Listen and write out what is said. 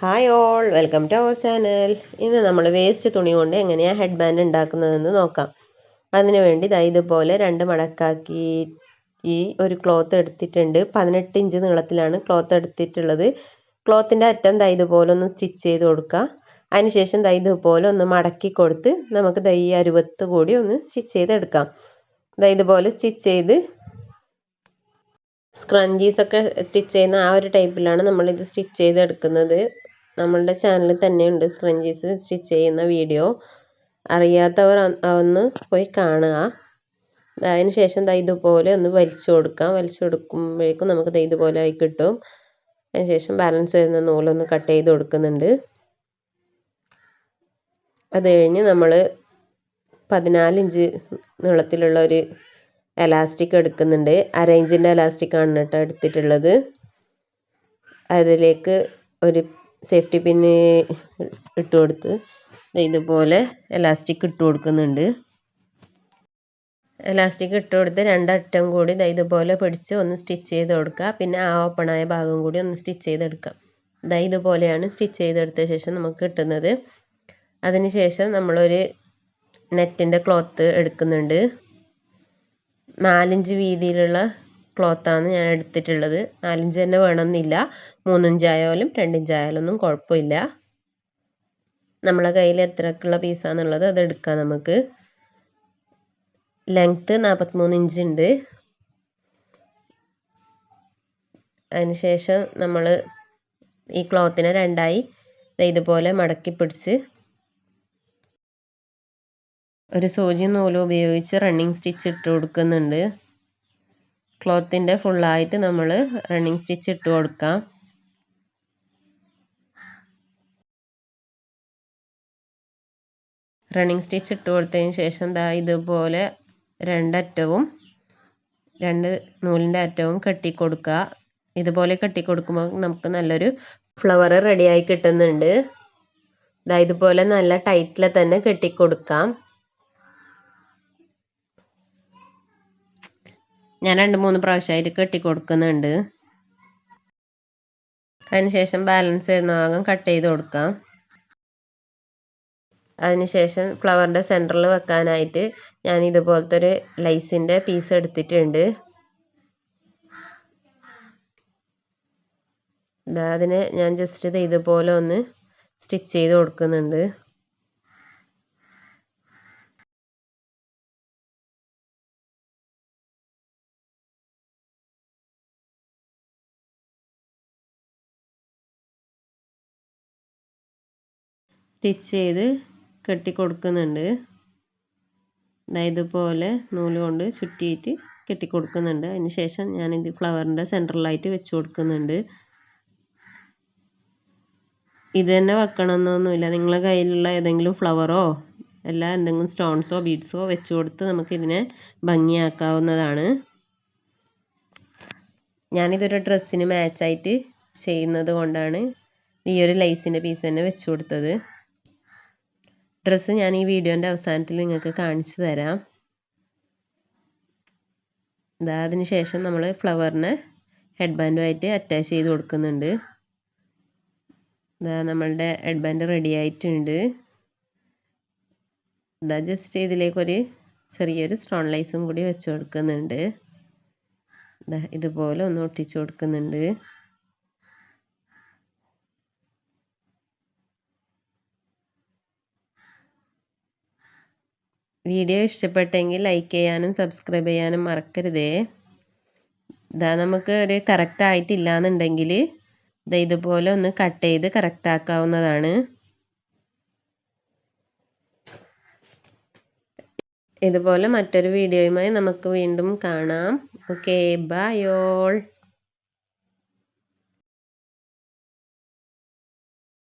Hi all welcome to our channel ഇന്ന് നമ്മൾ waste തുണി കൊണ്ട് എങ്ങനെയാണ് ഹെഡ് ബാൻഡ് ഉണ്ടാക്കുന്നതെന്ന് നോക്കാം. അതിനുവേണ്ടി ദാ ഇതുപോലെ രണ്ട് മടക്കാക്കി ഈ ഒരു ക്ലോത്ത് എടുത്തിട്ടുണ്ട്. പതിനെട്ട് ഇഞ്ച് നീളത്തിലാണ് ക്ലോത്ത് എടുത്തിട്ടുള്ളത്. ക്ലോത്തിന്റെ അറ്റം ദാ ഇതുപോലെ ഒന്ന് സ്റ്റിച്ച് ചെയ്ത് കൊടുക്കുക അതിനുശേഷം ദാ ഇതുപോലെ ഒന്ന് മടക്കി കൊടുത്ത് നമുക്ക് ദൈ അരുവത്ത് കൂടി ഒന്ന് സ്റ്റിച്ച് ചെയ്തെടുക്കാം ദാ ഇതുപോലെ സ്റ്റിച്ച് ചെയ്ത് സ്ക്രഞ്ചീസൊക്കെ സ്റ്റിച്ച് ചെയ്യുന്ന ആ ഒരു ടൈപ്പിലാണ് നമ്മളിത് സ്റ്റിച്ച് ചെയ്തെടുക്കുന്നത്. നമ്മളുടെ ചാനലിൽ തന്നെയുണ്ട്. സ്ക്രഞ്ചീസ് സ്റ്റിച്ച് ചെയ്യുന്ന വീഡിയോ അറിയാത്തവർ ഒന്ന് പോയി കാണുക. അതിന് ശേഷം ദാ ഇതുപോലെ ഒന്ന് വലിച്ചു കൊടുക്കാം. വലിച്ചു കൊടുക്കുമ്പോഴേക്കും നമുക്ക് ദാ ഇതുപോലെ ആയി കിട്ടും. അതിന് ശേഷം ബാലൻസ് വരുന്ന നൂലൊന്ന് കട്ട് ചെയ്ത് കൊടുക്കുന്നുണ്ട്. അത് കഴിഞ്ഞ് നമ്മൾ പതിനാലിഞ്ച് നീളത്തിലുള്ള ഒരു എലാസ്റ്റിക് എടുക്കുന്നുണ്ട്. അര ഇഞ്ചിന്റെ എലാസ്റ്റിക്കാണ് കേട്ടോ എടുത്തിട്ടുള്ളത്. അതിലേക്ക് ഒരു സേഫ്റ്റി പിന്ന് ഇട്ട് കൊടുത്ത് ഇതുപോലെ എലാസ്റ്റിക് ഇട്ട് കൊടുക്കുന്നുണ്ട്. എലാസ്റ്റിക് ഇട്ട് കൊടുത്ത് രണ്ടറ്റം കൂടി ഇതുപോലെ പിടിച്ച് ഒന്ന് സ്റ്റിച്ച് ചെയ്ത് കൊടുക്കുക. പിന്നെ ആ ഓപ്പണായ ഭാഗം കൂടി ഒന്ന് സ്റ്റിച്ച് ചെയ്തെടുക്കാം ഇതാ ഇതുപോലെയാണ് സ്റ്റിച്ച് ചെയ്തെടുത്ത ശേഷം നമുക്ക് കിട്ടുന്നത്. അതിന് ശേഷം നമ്മളൊരു നെറ്റിന്റെ ക്ലോത്ത് എടുക്കുന്നുണ്ട്. നാലിഞ്ച് വീതിയിലുള്ള ക്ലോത്താണ് ഞാൻ എടുത്തിട്ടുള്ളത്. നാലിഞ്ച് തന്നെ വേണമെന്നില്ല. മൂന്നിഞ്ചായാലും രണ്ടിഞ്ചായാലും ഒന്നും കുഴപ്പമില്ല. നമ്മളെ കയ്യിൽ എത്രക്കുള്ള പീസാണെന്നുള്ളത് അത് എടുക്കാം നമുക്ക്. ലെങ്ത്ത് നാൽപ്പത്തിമൂന്ന് ഇഞ്ച് ഉണ്ട് അതിനുശേഷം നമ്മൾ ഈ ക്ലോത്തിനെ രണ്ടായി ഇതുപോലെ മടക്കി പിടിച്ച് ഒരു സൂചി നൂലും ഉപയോഗിച്ച് റണ്ണിങ് സ്റ്റിച്ച് ഇട്ട് കൊടുക്കുന്നുണ്ട്. ക്ലോത്തിന്റെ ഫുള്ളായിട്ട് നമ്മൾ റണ്ണിങ് സ്റ്റിച്ച് ഇട്ട് കൊടുക്കാം. റണ്ണിങ് സ്റ്റിച്ച് ഇട്ട് കൊടുത്തതിന് ശേഷം ദാ ഇതുപോലെ രണ്ടറ്റവും രണ്ട് നൂലിന്റെ അറ്റവും കെട്ടിക്കൊടുക്കുക. ഇതുപോലെ കെട്ടിക്കൊടുക്കുമ്പോൾ നമുക്ക് നല്ലൊരു ഫ്ലവർ റെഡിയായി കിട്ടുന്നുണ്ട്. ഇതാ ഇതുപോലെ നല്ല ടൈറ്റിൽ തന്നെ കെട്ടിക്കൊടുക്കാം. ഞാൻ രണ്ട് മൂന്ന് പ്രാവശ്യമായിട്ട് കെട്ടി കൊടുക്കുന്നുണ്ട് അതിനുശേഷം ബാലൻസ് ചെയ്യുന്ന ഭാഗം കട്ട് ചെയ്ത് കൊടുക്കാം. അതിനുശേഷം ഫ്ലവറിന്റെ സെന്ററിൽ വെക്കാനായിട്ട് ഞാൻ ഇതുപോലത്തെ ഒരു ലൈസിന്റെ പീസ് എടുത്തിട്ടുണ്ട്. അതിന് ഞാൻ ജസ്റ്റ് ഇത് ഇതുപോലെ ഒന്ന് സ്റ്റിച്ച് ചെയ്ത് കൊടുക്കുന്നുണ്ട്. സ്റ്റിച്ച് ചെയ്ത് കെട്ടി കൊടുക്കുന്നുണ്ട്. ഇതുപോലെ നൂൽ കൊണ്ട് ചുറ്റിയിട്ട് കെട്ടി കൊടുക്കുന്നുണ്ട്. അതിന് ശേഷം ഞാനിത് ഫ്ലവറിന്റെ സെന്ററിലായിട്ട് വെച്ച് കൊടുക്കുന്നുണ്ട്. ഇത് തന്നെ വെക്കണമെന്നൊന്നുമില്ല. നിങ്ങളെ കയ്യിലുള്ള ഏതെങ്കിലും ഫ്ലവറോ അല്ല എന്തെങ്കിലും സ്റ്റോൺസോ ബീഡ്സോ വെച്ച് കൊടുത്ത് നമുക്കിതിനെ ഭംഗിയാക്കാവുന്നതാണ്. ഞാനിതൊരു ഡ്രസ്സിന് മാച്ചായിട്ട് ചെയ്യുന്നത് കൊണ്ടാണ് ഈ ഒരു ലൈസിന്റെ പീസ് തന്നെ വെച്ച് കൊടുത്തത്. ഡ്രസ്സ് ഞാൻ ഈ വീഡിയോന്റെ അവസാനത്തിൽ നിങ്ങൾക്ക് കാണിച്ചു തരാം. ഇതാ അതിന് ശേഷം നമ്മൾ ഫ്ലവറിന് ഹെഡ് ബാൻഡുമായിട്ട് അറ്റാച്ച് ചെയ്ത് കൊടുക്കുന്നുണ്ട്. ഇതാ നമ്മളുടെ ഹെഡ് ബാൻഡ് റെഡി ആയിട്ടുണ്ട് ഇതാ ജസ്റ്റ് ഇതിലേക്കൊരു ചെറിയൊരു സ്ട്രോൺ ലൈസും കൂടി വെച്ച് കൊടുക്കുന്നുണ്ട്. ഇതാ ഇതുപോലെ ഒന്ന് ഒട്ടിച്ചു കൊടുക്കുന്നുണ്ട്. വീഡിയോ ഇഷ്ടപ്പെട്ടെങ്കിൽ ലൈക്ക് ചെയ്യാനും സബ്സ്ക്രൈബ് ചെയ്യാനും മറക്കരുതേ. ഇതാ നമുക്ക് ഒരു കറക്റ്റ് ആയിട്ടില്ല എന്നുണ്ടെങ്കിൽ ഇതാ ഇതുപോലെ ഒന്ന് കട്ട് ചെയ്ത് കറക്റ്റ് ആക്കാവുന്നതാണ്. ഇതുപോലെ മറ്റൊരു വീഡിയോയുമായി നമുക്ക് വീണ്ടും കാണാം. Okay bye all